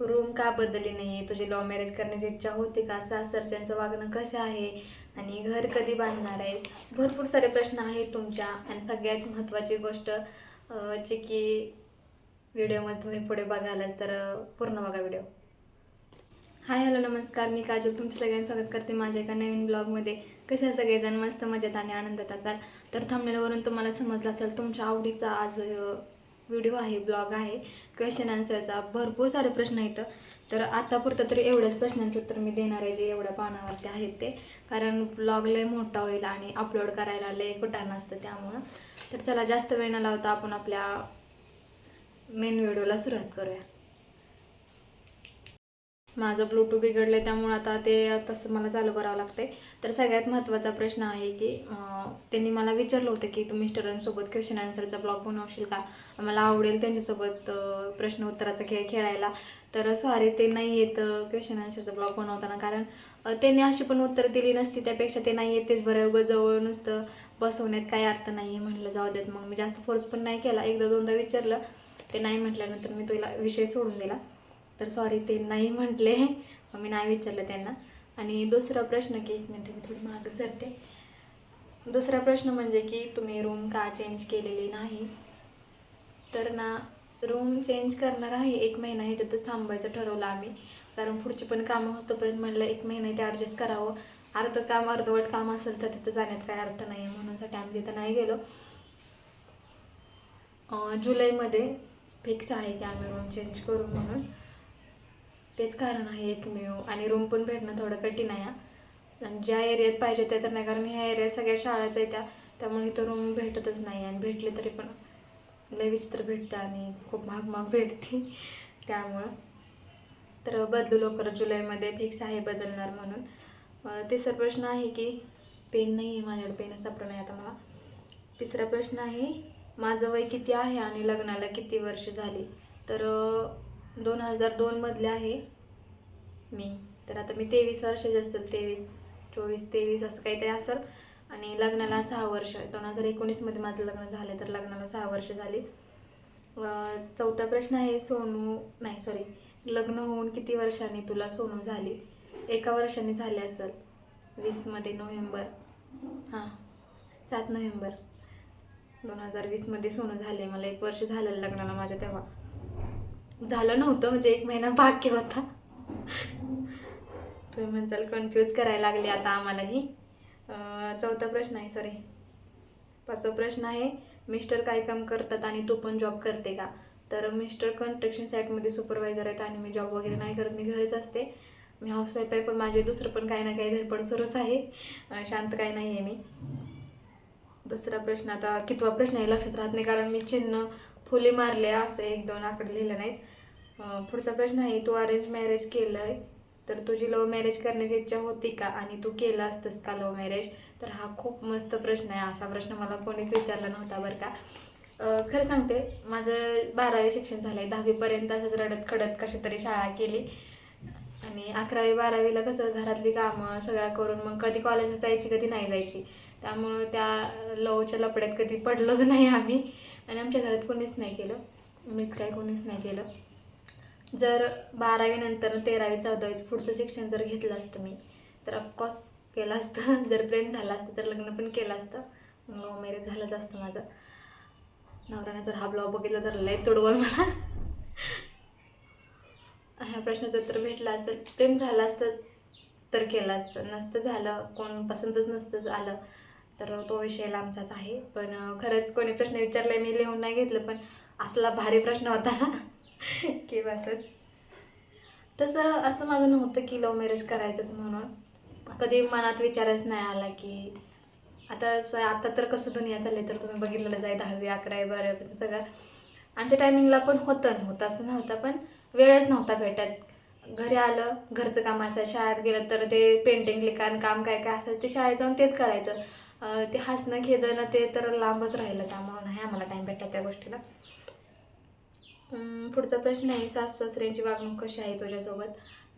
Room का बदलली नाही आहे तुझी लव्ह मॅरेज करण्याची इच्छा होती का? सासरच्यांचं वागणं कसं आहे? आणि घर कधी बांधणार आहे? भरपूर सारे प्रश्न आहेत तुमच्या. आणि सगळ्यात महत्त्वाची गोष्ट जे जी की व्हिडिओमध्ये तुम्ही पुढे बघायला तर पूर्ण बघा व्हिडिओ हाय हॅलो नमस्कार. मी काजल. तुमचं सगळ्यांचं स्वागत करते माझ्या एका नवीन ब्लॉगमध्ये कसे आहे सगळेजण? मस्त मजेत आणि आनंदात असाल? तर थांबलेल्यावरून तुम्हाला समजलं असेल तुमच्या आवडीचा आज व्हिडिओ आहे ब्लॉग आहे क्वेश्चन आन्सरचा भरपूर सारे प्रश्न आहेत. तर आतापुरतं तरी एवढ्याच प्रश्नांचे उत्तर मी देणार आहे जे एवढ्या पानावरती आहेत ते. कारण ब्लॉग लय मोठा होईल आणि अपलोड करायला लय कुटाण असतं त्यामुळं. तर चला जास्त वेळ न लावता आपण आपल्या मेन व्हिडिओला सुरुवात करूया. माझं ब्लूटूथ बिघडलं आहे त्यामुळे आता ते तसं मला चालू करावं लागतंय. तर सगळ्यात महत्त्वाचा प्रश्न आहे की त्यांनी मला विचारलं होतं की तू मिस्टरांसोबत क्वेश्चन आन्सरचा ब्लॉग बनवशील का? मला आवडेल त्यांच्यासोबत प्रश्न उत्तराचा खेळ खेळायला. तर सॉरी ते नाही येत क्वेश्चन आन्सरचा ब्लॉग बनवताना. कारण त्यांनी अशी पण उत्तर दिली नसती त्यापेक्षा ते नाही येतेच बरं. उगं जवळ नुसतं बसवण्यात काही अर्थ नाही आहे म्हटलं जाऊ देत मग. मी जास्त फोर्स पण नाही केला. एकदा दोनदा विचारलं. ते नाही म्हटल्यानंतर मी तुला विषय सोडून दिला. तर सॉरी ते नाही म्हटले. मी नाही विचारलं त्यांना. आणि दुसरा प्रश्न की एक मिनटं मी थोडी मागं सरते. दुसरा प्रश्न म्हणजे की तुम्ही रूम का चेंज केलेली नाही? तर ना रूम चेंज करणार आहे एक महिना ह्याच्यातच थांबायचं ठरवलं आम्ही. कारण पुढची पण कामं होतोपर्यंत म्हणलं एक महिना इथे ॲडजस्ट करावं. अर्ध काम अर्धवट काम असेल तर तिथं जाण्यात काय अर्थ नाही म्हणूनसाठी आम्ही तिथं नाही गेलो. जुलैमध्ये फिक्स आहे की आम्ही रूम चेंज करू म्हणून. तेच कारण आहे एकमेव. आणि रूम पण भेटणं थोडं कठीण आहे आणि ज्या एरियात पाहिजे त्या तर नाही कारण ह्या एरियात सगळ्या शाळाच आहे त्या त्यामुळे इथं रूम भेटतच नाही आणि भेटले तरी पण लय विचित्र भेटतं आणि खूप महाग महाग भेटते त्यामुळं. तर बदलू लवकर जुलैमध्ये फिक्स आहे बदलणार म्हणून. तिसरा प्रश्न आहे की पेन नाही आहे माझ्याकडे पेन सापडं नाही आता मला. तिसरा प्रश्न आहे माझं वय किती आहे आणि लग्नाला किती वर्ष झाली? तर दोन हजार दोनमधले आहे. मी. तर आता मी तेवीस वर्षाची असेल तेवीस चोवीस तेवीस असं काहीतरी असेल. आणि लग्नाला सहा वर्ष दोन हजार एकोणीसमध्ये माझं लग्न झालं तर लग्नाला सहा वर्ष झाली. चौथा प्रश्न आहे सोनू नाही सॉरी लग्न होऊन किती वर्षांनी तुला सोनू झाली? एका वर्षाने झाले असेल. वीसमध्ये नोव्हेंबर. हां सात नोव्हेंबर. दोन हजार वीसमध्ये सोनं झाले. मला एक वर्ष झालेलं लग्नाला माझ्या तेव्हा. झालं नव्हतं म्हणजे एक महिना बाकी होता. तुम्ही म्हणचाल कन्फ्यूज करायला लागले आता आम्हालाही. चौथा प्रश्न आहे सॉरी पाचवा प्रश्न आहे मिस्टर काय काम करतात आणि तू पण जॉब करते का? तर मिस्टर कन्स्ट्रक्शन साईटमध्ये सुपरवायझर आहेत आणि मी जॉब वगैरे नाही करत मी घरीच असते. मी हाऊसवाईफ आहे पण माझे दुसरं पण काही ना काही धडपड सुरूच आहे. शांत काय नाही आहे मी. दुसरा प्रश्न आता कितवा प्रश्न आहे लक्षात राहत नाही कारण मी चिन्ह फुले मारले असं एक दोन आकडे लिहिलं नाहीत. पुढचा प्रश्न आहे तू अरेंज मॅरेज केलं आहे तर तुझी लव्ह मॅरेज करण्याची इच्छा होती का? आणि तू केलं असतंस का लव्ह मॅरेज तर हा खूप मस्त प्रश्न आहे. असा प्रश्न मला कोणीच विचारला नव्हता बरं का. खरं सांगते माझं बारावी शिक्षण झालं आहे दहावीपर्यंत असंच रडत खडत कशी तरी शाळा केली. आणि अकरावी बारावीला कसं घरातली कामं सगळ्या करून मग कधी कॉलेजला जायची कधी नाही जायची. त्यामुळं त्या लवच्या लपड्यात कधी पडलोच नाही आम्ही. आणि आमच्या घरात कोणीच नाही केलं. मीच काय कोणीच नाही केलं. जर बारावीनंतर तेरावी चौदावीच पुढचं शिक्षण जर घेतलं असतं मी तर ऑफकोर्स केलं असतं. जर प्रेम झालं असतं तर लग्न पण केलं असतं. लव्ह मॅरेज झालंच असतं माझं. नवऱ्याने जर हा ब्लॉग बघितला तर लय तुडवल मला. ह्या प्रश्नाचं उत्तर भेटलं असेल. प्रेम झालं असतं तर केलं असतं. नसतं झालं कोण पसंतच नसतं आलं तर तो विषय लांबचाच आहे. पण खरंच कोणी प्रश्न विचारलाय मी लिहून नाही घेतलं पण असला भारी प्रश्न होता की बसच. तसं असं माझं नव्हतं की लव्ह मॅरेज करायचंच म्हणून. कधी मनात विचारच नाही आला की आता आता तर कसं दुनिया चालली तर तुम्ही बघितलेलं जाय दहावी अकरावी बारावीपासून सगळं. आमच्या टायमिंगला पण होतं नव्हतं असं नव्हतं पण वेळच नव्हता भेटत. घरी आलं घरचं काम असायचं शाळेत गेलं तर ते पेंटिंग लिखाण काम काय काय असायचं ते शाळेत जाऊन तेच करायचं. ते हसणं खेदणं ते तर लांबच राहिलं त्यामुळं नाही आम्हाला टाईम भेटला त्या गोष्टीला. पुढचा प्रश्न आहे सासू सासऱ्यांची वागणूक कशी आहे तुझ्यासोबत?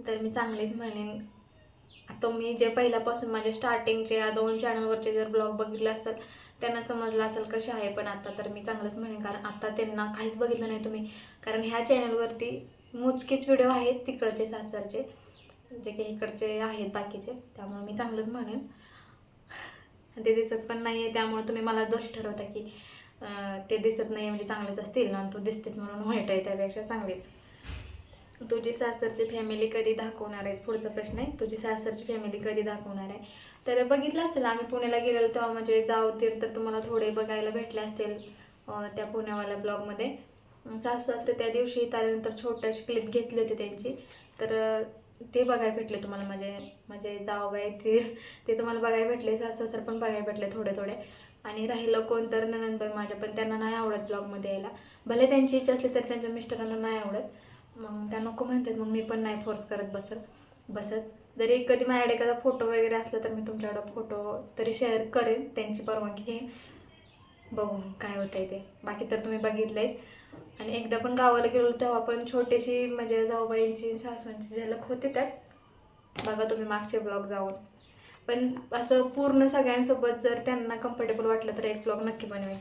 तर मी चांगलीच म्हणेन. आता मी जे पहिल्यापासून माझ्या स्टार्टिंगचे या दोन चॅनलवरचे जर ब्लॉग बघितले असेल त्यांना समजलं असेल कसे आहे पण आता तर मी चांगलंच म्हणेन कारण आता त्यांना काहीच बघितलं नाही तुम्ही. कारण ह्या चॅनलवरती मोजकेच व्हिडिओ आहेत तिकडचे सासरचे जे काही इकडचे आहेत बाकीचे त्यामुळे मी चांगलंच म्हणेन. ते दिसत पण नाही आहे त्यामुळे तुम्ही मला दोष ठरवता की ते दिसत नाही म्हणजे चांगलेच असतील ना तू दिसतेस म्हणून वाईट आहे त्यापेक्षा चांगलेच. तुझी सासरची फॅमिली कधी दाखवणार आहे? पुढचा प्रश्न आहे. तुझी सासरची फॅमिली कधी दाखवणार आहे? तर बघितलं असेल आम्ही पुण्याला गेलेलो तेव्हा म्हणजे जाऊ तर तुम्हाला थोडे बघायला भेटले असतील त्या पुण्यावाल्या ब्लॉगमध्ये सासू सासरे त्या दिवशी त्यानंतर आल्यानंतर छोट्याशी क्लिप घेतली होती त्यांची. तर ते बघायला भेटले तुम्हाला माझे माझे जावबाई ते. ते तुम्हाला बघायला भेटले सासू सर पण बघायला भेटले थोडे थोडे आणि राहिलं कोण तर ननंदबाई माझ्या पण त्यांना नाही आवडत ब्लॉगमध्ये यायला. भले त्यांची इच्छा असली तरी त्यांच्या मिस्टरांना नाही आवडत. मग त्या नको म्हणतात मग मी पण नाही फोर्स करत बसत बसत. जरी कधी माझ्याकडे एखादा फोटो वगैरे असला तर मी तुमच्याकडं फोटो तरी शेअर करेन त्यांची परवानगी घेईन. बघू काय होतंय ते. बाकी तर तुम्ही बघितलंयच आणि एकदा पण गावाला गेलो तेव्हा पण छोटीशी म्हणजे जाऊबाईंची सासूंची झलक होते त्यात बघा तुम्ही मागचे ब्लॉग जाऊन. पण असं पूर्ण सगळ्यांसोबत जर त्यांना कम्फर्टेबल वाटलं तर एक ब्लॉग नक्की बनवेन.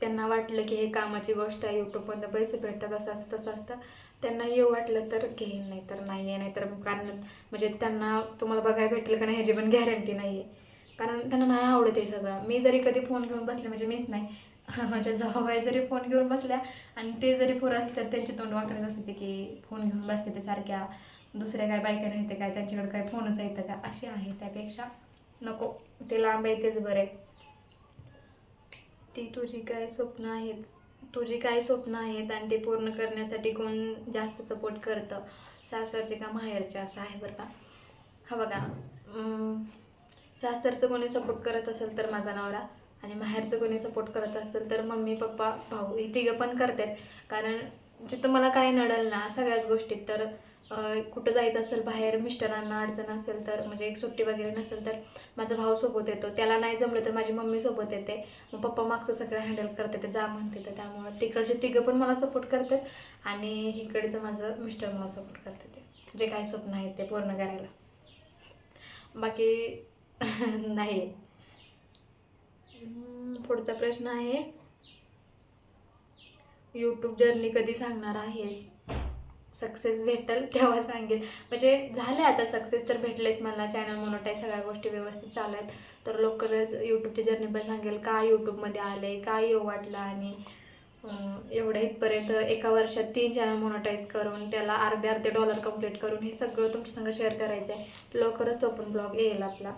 त्यांना वाटलं की हे कामाची गोष्ट आहे यूट्यूबमधनं पैसे भेटतात असं असतं तसं असतं. त्यांना येऊ वाटलं तर घेईन नाही तर नाही आहे नाही तर कारण म्हणजे त्यांना तुम्हाला बघायला भेटेल का नाही ह्याची पण गॅरंटी नाही आहे कारण त्यांना नाही आवडत हे सगळं. मी जरी कधी फोन घेऊन बसले म्हणजे मीच नाही. माझ्या जावाबाई जरी फोन घेऊन बसल्या आणि ते जरी फोर असले तर त्यांचे तोंड वाकडत असते की फोन घेऊन बसते ते सारख्या. दुसऱ्या काय बायका नाही ते काय त्यांच्याकडे काय फोनच येतं का असे आहे त्यापेक्षा. नको. ते लांब आहे तेच बरं आहे. ती तुझी काय स्वप्न आहेत? तुझी काय स्वप्न आहेत आणि ते पूर्ण करण्यासाठी कोण जास्त सपोर्ट करतं? सासरचे का माहेरचे? असं आहे बरं का? हा बघा सासरचं कोणी सपोर्ट करत असेल तर माझा नवरा आणि माहेरचं कोणी सपोर्ट करत असेल तर मम्मी पप्पा भाऊ हे तिघं पण करतात. कारण जिथं मला काय नडल ना सगळ्याच गोष्टीत तर कुठं जायचं असेल बाहेर मिस्टरांना अडचण असेल तर म्हणजे एक सुट्टी वगैरे नसेल तर माझा भाऊ सोबत येतो. त्याला नाही जमलं तर माझी मम्मी सोबत येते. मग पप्पा मागचं सगळं हँडल करते ते जा म्हणते तर त्यामुळं तिकडचे तिघं पण मला सपोर्ट करतात आणि इकडचं माझं मिस्टर मला सपोर्ट करते ते जे काही स्वप्न आहेत ते पूर्ण करायला. बाकी नाही. पुढचा प्रश्न आहे. यूट्यूब जर्नी कधी सांगणार आहेस? सक्सेस भेटेल तेव्हा सांगेल. म्हणजे झाले आता सक्सेस तर भेटलेच मला. चॅनल मोनोटाईज सगळ्या गोष्टी व्यवस्थित चालू आहेत. तर लवकरच यूट्यूबची जर्नी पण सांगेल. का यूट्यूबमध्ये आले काय येऊ वाटलं आणि एवढ्या इथपर्यंत एका वर्षात तीन चॅनल मोनोटाईज करून त्याला अर्धे अर्धे डॉलर कंप्लीट करून हे सगळं तुमच्या संग शेअर करायचं आहे लवकरच तो पण ब्लॉग येईल आपला.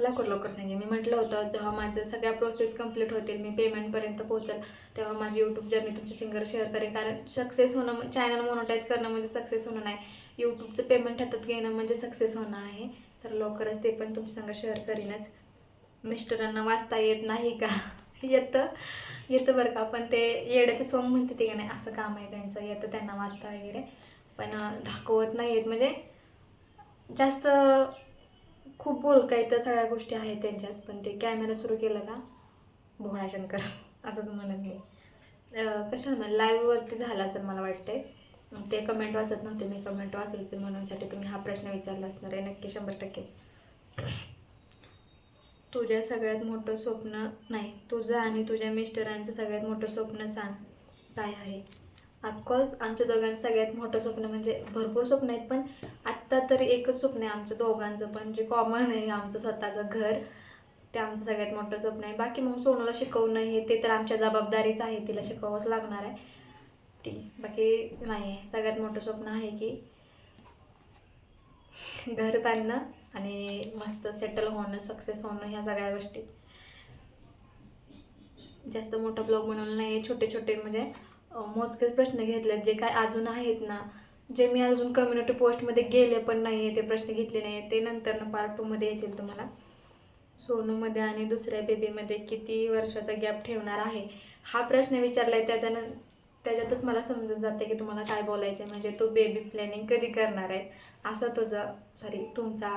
लवकर लवकर सांगेन. मी म्हटलं होतं जेव्हा माझं सगळ्या प्रोसेस कंप्लीट होतील मी पेमेंटपर्यंत पोहोचेल तेव्हा माझी यूट्यूब जर्नी तुमचे सिंगर शेअर करेन. कारण सक्सेस होणं चॅनल मोनोटाईज करणं म्हणजे सक्सेस होणं नाही. यूट्यूबचं पेमेंट हातात घेणं म्हणजे सक्सेस होणं आहे. तर लवकरच ते पण तुमच्या संग शेअर करीनच. मिस्टरांना वाचता येत नाही का? येतं. येतं बरं का पण ते येड्याचं सॉंग म्हणते ते का नाही असं काम आहे त्यांचं. येतं त्यांना वाचता वगैरे. पण दाखवत नाही आहेत म्हणजे जास्त खूप बोलकाय तर सगळ्या गोष्टी आहेत त्यांच्यात पण ते कॅमेरा सुरू केला का? भोळा शंकर असंच म्हणत मी कशा कशाला म्हणजे लाईव्हवरती झालं असं मला वाटते मग ते कमेंट वाचत नव्हते मी कमेंट वाचते म्हणूनसाठी तुम्ही हा प्रश्न विचारला असणार आहे नक्की शंभर टक्के. तुझ्या सगळ्यात मोठं स्वप्न नाही तुझं आणि तुझ्या मिस्टरांचं सगळ्यात मोठं स्वप्न सांग काय आहे? ऑफकोर्स आमच्या दोघांचं सगळ्यात मोठं स्वप्न म्हणजे भरपूर स्वप्न आहेत पण आत्ता तरी एकच स्वप्न आहे आमचं दोघांचं पण जे कॉमन आहे आमचं स्वतःचं घर ते आमचं सगळ्यात मोठं स्वप्न आहे. बाकी मग सोनूला शिकवणं हे ते तर आमच्या जबाबदारीच आहे तिला शिकवावंच लागणार आहे. ती बाकी नाही आहे सगळ्यात मोठं स्वप्न आहे की घर बांधणं आणि मस्त सेटल होणं सक्सेस होणं ह्या सगळ्या गोष्टी. जास्त मोठा ब्लॉग बनवलं नाही छोटे छोटे म्हणजे मोजकेच प्रश्न घेतलेत जे काय अजून आहेत ना जे मी अजून कम्युनिटी पोस्टमध्ये गेले पण नाही आहे ते प्रश्न घेतले नाही ते नंतर पार्ट टूमध्ये येतील तुम्हाला. सोनूमध्ये आणि दुसऱ्या बेबीमध्ये किती वर्षाचा गॅप ठेवणार आहे? हा प्रश्न विचारला आहे त्याच्यानं त्याच्यातच मला समजून जाते की तुम्हाला काय बोलायचं आहे म्हणजे तो बेबी प्लॅनिंग कधी करणार आहे? असा तुझा सॉरी तुमचा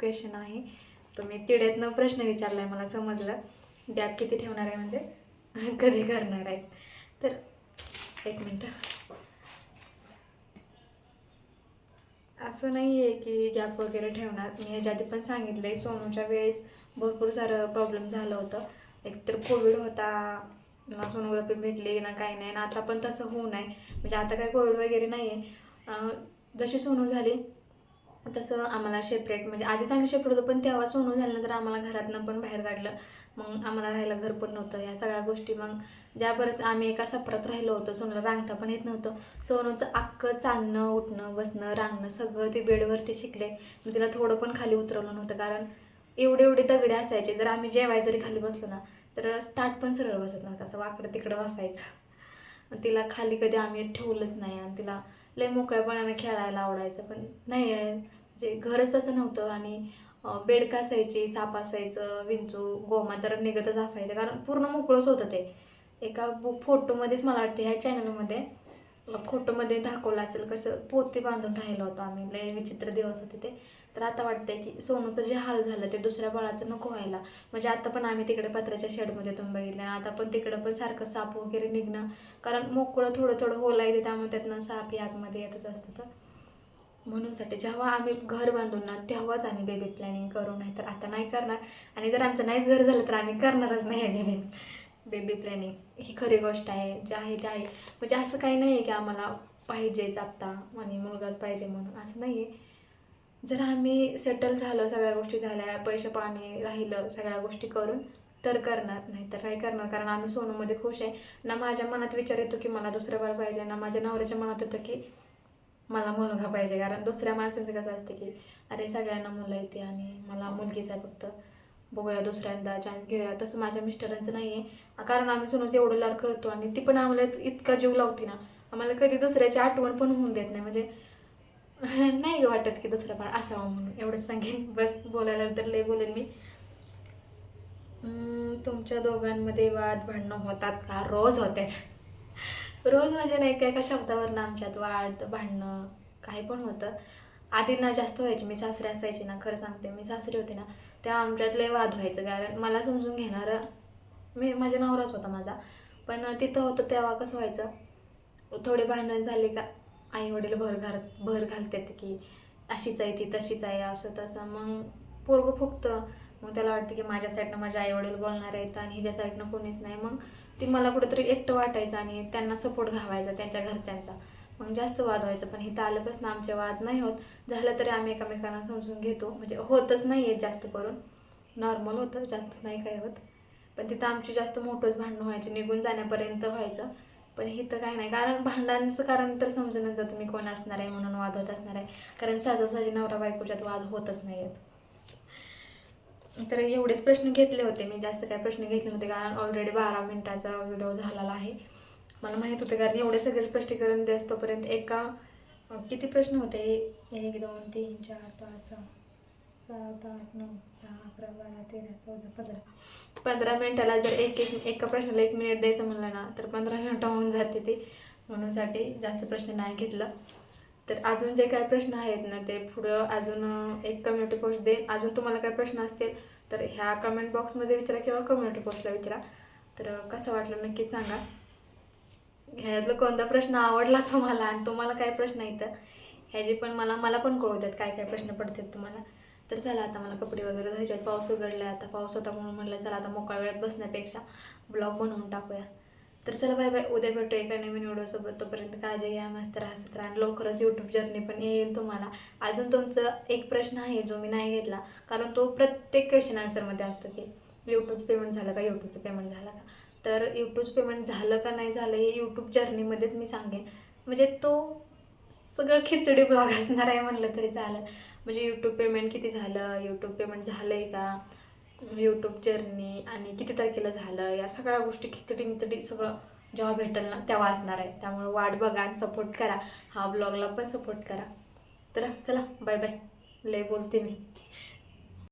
क्वेश्चन आहे. तुम्ही तिड्यातनं प्रश्न विचारला आहे मला समजलं. गॅप किती ठेवणार आहे म्हणजे? कधी करणार आहे? तर एक मिनटं. असं नाही आहे की गॅप वगैरे ठेवणार. मी ह्याच्या आधी पण सांगितलं आहे सोनूच्या वेळेस भरपूर सारं प्रॉब्लेम झालं होतं. एकतर कोविड होता ना सोनोग्राफी भेटली ना काही नाही ना आता पण तसं होऊ नये. म्हणजे आता काय कोविड वगैरे नाही आहे जशी सोनू झाली तसं आम्हाला सेपरेट म्हणजे आधीच आम्ही सेपरेट होतो पण तेव्हा सोनू झाल्यानंतर आम्हाला घरातनं पण बाहेर काढलं. मग आम्हाला राहायला घर पण नव्हतं या सगळ्या गोष्टी. मग ज्या परत आम्ही एका सपरात राहिलो होतो सोनूला रांगता पण येत नव्हतं. सोनूचं अख्खं चालणं उठणं बसणं रांगणं सगळं ते बेडवरती शिकले. मग तिला थोडं पण खाली उतरवलं नव्हतं कारण एवढे एवढे दगडे असायचे जर आम्ही जेवाय जरी खाली बसलो ना तर ताट पण सरळ बसत नव्हतं असं वाकडं तिकडं बसायचं. मग तिला खाली कधी आम्ही ठेवलंच नाही आणि तिला लय मोकळ्यापणाने खेळायला आवडायचं पण नाही आहे म्हणजे घरच तसं नव्हतं आणि बेडक बेडका असायची साप असायचं विंचू गोमा तर निघतच असायचे. कारण पूर्ण मोकळंच होतं ते. एका फोटोमध्येच मला वाटते ह्या चॅनलमध्ये फोटोमध्ये दाखवलं असेल कसं पोते बांधून राहिलो होतो आम्ही. लय विचित्र दिवस होते ते. तर आता वाटतंय की सोनूचं जे हाल झालं ते दुसऱ्या बाळाचं नको व्हायला. म्हणजे आता पण आम्ही तिकडे पत्र्याच्या शेडमध्ये तुम्ही बघितलं आणि आता पण तिकडं पण सारखं साप वगैरे निघणं. कारण मोकळं थोडं थोडं होला येते त्यामुळे त्यातनं साप ही आतमध्ये येतच असतं तर. म्हणूनसाठी जेव्हा आम्ही घर बांधून ना तेव्हाच आम्ही बेबी प्लॅनिंग करू नाही तर आता नाही करणार. आणि जर आमचं नाहीच घर झालं तर आम्ही करणारच नाही आहे बेबी बेबी प्लॅनिंग ही खरी गोष्ट आहे जे आहे ते आहे. म्हणजे असं काही नाही आहे की आम्हाला पाहिजेच आत्ता आणि मुलगाच पाहिजे म्हणून. असं नाही आहे. जर आम्ही सेटल झालो सगळ्या गोष्टी झाल्या पैसे पाणी राहिलं सगळ्या गोष्टी करून तर करणार नाही तर नाही करणार. कारण आम्ही सोनूमध्ये खुश आहे. ना माझ्या मनात विचार येतो की मला दुसरं बाळ पाहिजे ना माझ्या नवऱ्याच्या मनात येतं की मला मुलगा पाहिजे कारण दुसऱ्या माणसांचं कसं असतं की अरे सगळ्यांना मुलं येते आणि मला मुलगीच आहे फक्त. बघूया दुसऱ्यांदा चान्स घेऊया. तसं माझ्या मिस्टरांचं नाही आहे कारण आम्ही सोनूचं एवढं लाड करतो आणि ती पण आम्हाला इतका जीव लावते ना. आम्हाला कधी दुसऱ्याची आठवण पण होऊन देत नाही. म्हणजे नाही वाटत की दुसरा बाळ असावा म्हणून. एवढंच सांगेन. बस बोलायला तर लय बोलेन मी. तुमच्या दोघांमध्ये वाद भांडणं होतात का? रोज होते. रोज म्हणजे नाही काय एका शब्दावरनं आमच्यात वाळत भांडणं काही पण होतं. आधी ना जास्त व्हायची मी सासरे असायची ना खरं सांगते मी सासरी होते ना तेव्हा आमच्यात लय वाद व्हायचं. कारण मला समजून घेणारं मी माझ्या नवराच होता माझा. पण तिथं होतं तेव्हा कसं व्हायचं थोडे भांडण झाले का आई वडील भर घाल भर घालतात की अशीच आहे ती तशीच आहे असं तसं मग पोरगं फुगतं मग त्याला वाटतं की माझ्या साईडनं माझे आई वडील बोलणार आहेत आणि हिच्या साईडनं कोणीच नाही. मग ती मला कुठेतरी एकटं वाटायचं आणि त्यांना सपोर्ट घावायचा त्यांच्या घरच्यांचा. मग जास्त वाद व्हायचा पण इथं आल्यापासून आमचे वाद नाही होत. झालं तरी आम्ही एकमेकांना समजून घेतो. म्हणजे होतच नाही आहे जास्त करून. नॉर्मल होतं जास्त नाही काय होत. पण तिथं आमची जास्त मोठंच भांडणं व्हायची निघून जाण्यापर्यंत व्हायचं. पण इथं काय नाही. कारण भांडणांचं कारण तर समजूनच जातं मी कोण असणार आहे म्हणून वाद होत असणार आहे. कारण सहजासहजी नवरा बायकोच्यात वाद होतच नाही आहेत तर एवढेच प्रश्न घेतले होते. मी जास्त काही प्रश्न घेतले नव्हते कारण ऑलरेडी बारा मिनिटाचा व्हिडिओ झालेला आहे. मला माहीत होतं कारण एवढे सगळे स्पष्टीकरण देस तोपर्यंत एका किती प्रश्न होते? एक दोन तीन चार पाच सहा सात आठ नऊ दहा अकरा बारा तेरा चौदा पंधरा. पंधरा मिनिटाला जर एक एक एका प्रश्नाला एक मिनिट द्यायचं म्हणलं ना तर पंधरा मिनिटं होऊन जाते ते. म्हणूनसाठी जास्त प्रश्न नाही घेतलं. तर अजून जे काही प्रश्न आहेत ना ते पुढं अजून एक कम्युनिटी पोस्ट देईन. अजून तुम्हाला काही प्रश्न असतील तर ह्या कमेंट बॉक्समध्ये विचारा किंवा कम्युनिटी पोस्टला विचारा. तर कसं वाटलं नक्की सांगा. ह्यातला कोणता प्रश्न आवडला तुम्हाला? आणि तुम्हाला काय प्रश्न येतं ह्याचे पण मला मला पण कळू देत काय काय प्रश्न पडतात तुम्हाला. तर चला आता मला कपडे वगैरे धुवायचे आहेत. पाऊस उघडला आता. पाऊस होता म्हणून म्हटलं चला आता मोकळ्या वेळात बसण्यापेक्षा ब्लॉग बनवून टाकूया. तर चला बाय बाय उद्या भेटू एका नवीन व्हिडिओसोबत. तोपर्यंत काळजी घ्या मस्त राहत राहा. आणि लवकरच यूट्यूब जर्नी पण येईल तुम्हाला. अजून तुमचं एक प्रश्न आहे जो मी नाही घेतला कारण तो प्रत्येक क्वेश्चन आन्सरमध्ये असतो की यूट्यूबचं पेमेंट झालं का यूट्यूबचं पेमेंट झालं का? तर यूट्यूबचं पेमेंट झालं का नाही झालं हे यूट्यूब जर्नीमध्येच मी सांगेन. म्हणजे तो सगळं खिचडी ब्लॉग असणार आहे म्हणलं तरी चालेल. म्हणजे यूट्यूब पेमेंट किती झालं? यूट्यूब पेमेंट झालं आहे का? यूट्यूब जर्नी आणि किती तारखेला झालं या सगळ्या गोष्टी खिचडी मिचडी सगळं जेव्हा भेटेल ना तेव्हा असणार आहे. त्यामुळे वाट बघा आणि सपोर्ट करा. हा ब्लॉगला पण सपोर्ट करा. तर चला बाय बाय लय बोलते मी.